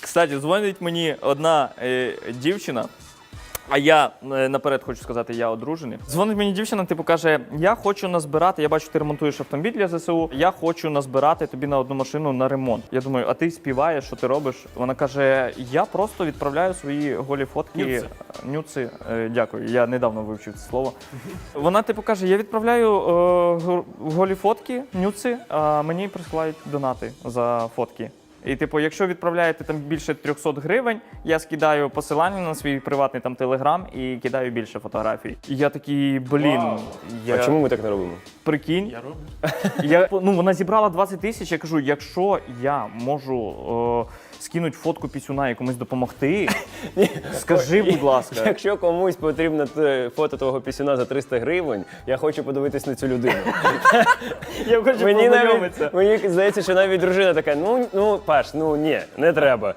Кстати, дзвонить мені одна е, дівчина. А я е, наперед хочу сказати, я одружений. Дзвонить мені дівчина, типу каже: Я хочу назбирати. Я бачу, ти ремонтуєш автомобіль для ЗСУ. Я хочу назбирати тобі на одну машину на ремонт. Я думаю, а ти співаєш, що ти робиш? Вона каже: Я просто відправляю свої голі фотки. Нюци. Нюци. Е, дякую. Я недавно вивчив це слово. Вона типу каже: Я відправляю е, го- голі фотки, нюци, а мені присилають донати за фотки. І, типу, якщо відправляєте там більше 300 гривень, я скидаю посилання на свій приватний там телеграм і кидаю більше фотографій. І я такий, блін, я А чому ми так не робимо? Прикинь. Я роблю. Я, ну, вона зібрала 20 тисяч. Я кажу, якщо я можу е, скинути фотку пісюна і комусь допомогти, скажи, будь ласка. Якщо комусь потрібно те- фото твого пісюна за 300 гривень, я хочу подивитись на цю людину. Я хочу мені, познайомитися. навіть, мені здається, що навіть дружина така: ну, ну, Паш, ну ні, не треба.